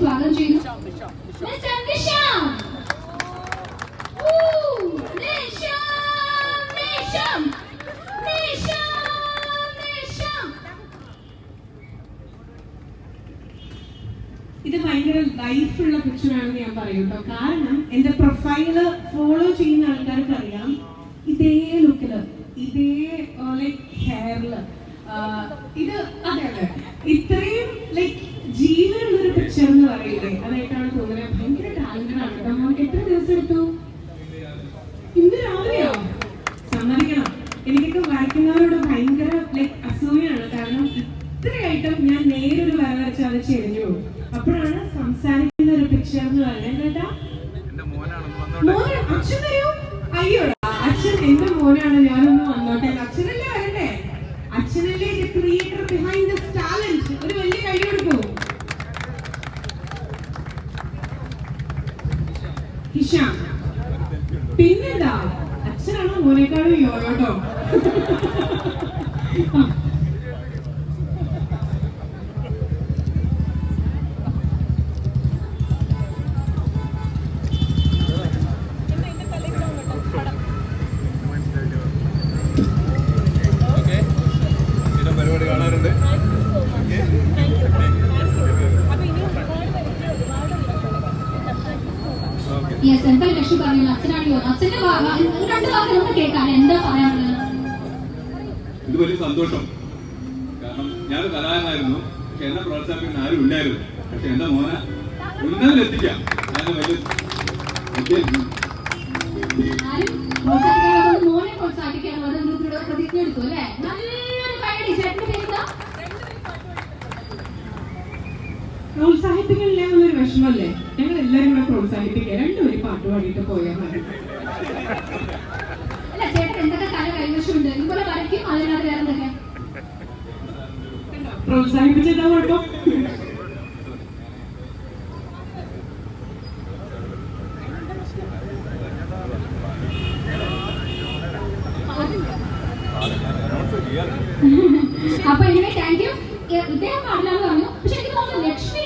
സ്വാഗതം നിഷാം. ഇത് ഭയങ്കര ലൈഫുള്ള പിക്ചറാണെന്ന് ഞാൻ പറയും കേട്ടോ. കാരണം എന്റെ പ്രൊഫൈൽ ഫോളോ ചെയ്യുന്ന ആൾക്കാർക്ക് അറിയാം ഇതേ ലുക്കിൽ ഇതേ ലൈക്ക് ഇത് അതെ അതെ ഇത്രയും ലൈക് ജീവനുള്ള ഒരു പിക്ചർ എന്ന് പറയില്ലേ അതായിട്ടാണ് തോന്നുന്നത്. ഭയങ്കര ടാലന്റഡ് ആണ് കേട്ടോ. മോൾക്ക് എത്ര ദിവസം എടുത്തു? ഇന്ന് രാവിലെയോ? സമ്മതിക്കണം. എനിക്കൊക്കെ വരയ്ക്കുന്നവരോട് ഭയങ്കര ലൈക് അസൂയാണ് കാരണം ഇത്രയായിട്ടും ഞാൻ നേരൊരു വര വരച്ചാൽ അത് ചെരിഞ്ഞു അപ്പോഴാണ് സംസാരിക്കുന്ന ഒരു പിക്ചർ എന്ന് പറയുന്നത്. കേട്ടാ മോനെ അച്ഛൻ വരൂ? അയ്യോടാ. ഹിഷാം പിന്നെന്താ? അച്ഛനാണോ മോനേക്കാളും യോയോട്ടോ? Yes, എന്താ ലക്ഷ്മി പറയുന്നത് അച്ഛനാണ് അച്ഛന്റെ ഭാഗം രണ്ട് വാക്ക് നമുക്ക് കേൾക്കാം. എന്താ പറയാനുള്ളത്? ഇത് വലിയ സന്തോഷം. കാരണം ഞാൻ കലാകാരനായിരുന്നു. പക്ഷെ എന്നെ പ്രോത്സാഹിപ്പിക്കുന്ന ആരും ഇല്ലായിരുന്നു. പക്ഷെ എന്റെ മോനെ ഉന്നതിലെത്തിക്കാം ഞാൻ വലിയ മോനെ പ്രതിജ്ഞ എടുക്കും അല്ലേ? പ്രോത്സാഹിപ്പിക്കണില്ല എന്നൊരു വിഷമല്ലേ? ഞങ്ങൾ എല്ലാവരും കൂടെ പ്രോത്സാഹിപ്പിക്കുക. രണ്ടുപേരും പാട്ട് പാടിയിട്ട് പോയാൽ മതി. പ്രോത്സാഹിപ്പിച്ചതാ കുഴപ്പം. അപ്പൊ എനിവേ താങ്ക് യു ഇദ്ദേഹം പാടില്ലാന്ന് പറഞ്ഞു. പക്ഷെ എനിക്ക് തോന്നുന്നു ലക്ഷ്മി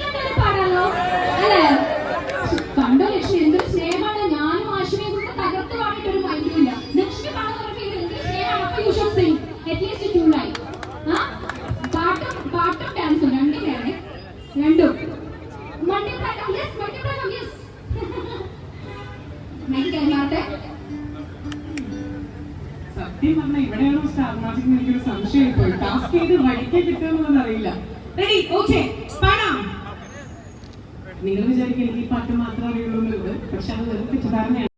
രണ്ടും. Multiply yes multiply yes mic കൈമാറട്ടെ സത്യം പറഞ്ഞാൽ ഇവിടെയാണോ സ്റ്റാർ മാജിക് എനിക്കൊരു സംശയം ഇപ്പോൾ. ടാസ്ക് ചെയ്ത് വഴിക്ക് കിട്ടുമെന്നുള്ളത് അറിയില്ല. റെഡി ഓക്കെ പാടാം നിങ്ങൾ വിചാരിക്കും എനിക്ക് ഈ പാട്ട് മാത്രമേ അറിയുള്ളൂ എന്നുള്ളത്. പക്ഷെ അത് വെറും തെറ്റിദ്ധാരണയാണ്.